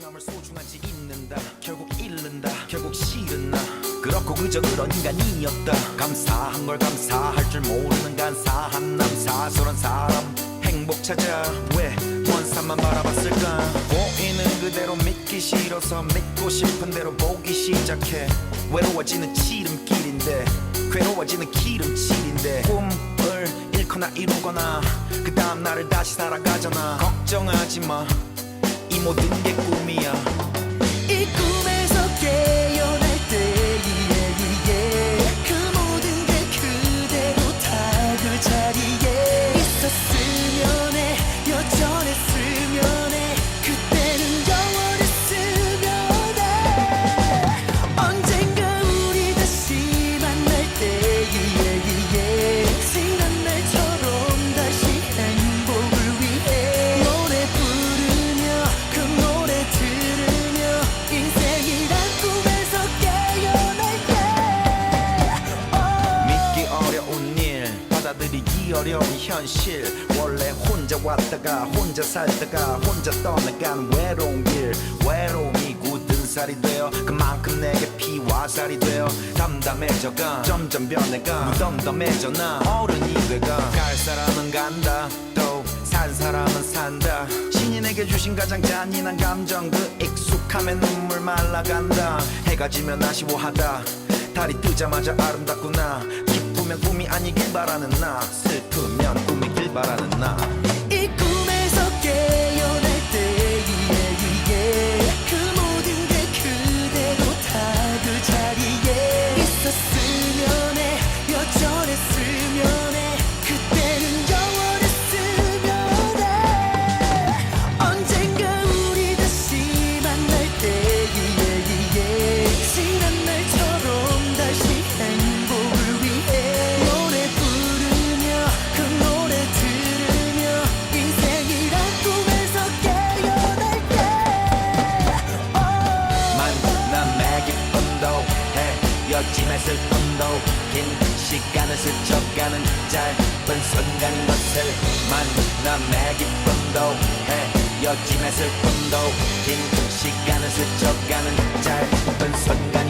소중함을 소중한지 잊는다. 결국 잃는다. 결국 싫은 나 그렇고 그저 그런 인간이었다. 감사한 걸 감사할 줄 모르는 간사한 남 사소한 사람 행복 찾아 왜 원산만 바라봤을까? 보이는 그대로 믿기 싫어서 믿고 싶은 대로 보기 시작해. 외로워지는 지름길인데 괴로워지는 기름칠인데. 꿈을 잃거나 이루거나 그 다음 날을 다시 살아가잖아. 걱정하지 마. 이 모든 게 꿈 어려운 현실. 원래 혼자 왔다가 혼자 살다가 혼자 떠나간 외로운 길. 외로움이 굳은 살이 되어 그만큼 내게 피와 살이 되어 담담해져가. 점점 변해가. 무덤덤해져 나. 어른이 돼가. 갈 사람은 간다. 또 산 사람은 산다. 신이 내게 주신 가장 잔인한 감정. 그 익숙함에 눈물 말라간다. 해가 지면 아쉬워하다. 달이 뜨자마자 아름답구나 기쁘면 꿈이 아니길 바라는 나. 슬프면 꿈이길 바라는 나. 이 꿈에서 깨어날 때그 모든 게 그대로 다 그 자리에 있었으 헤어짐의 슬픔 도 긴 시간을 스쳐가는 짧은 순간인 것을 만남의 기쁨도 헤어짐의 슬픔 도 긴 시간을 스쳐가는 짧은 것을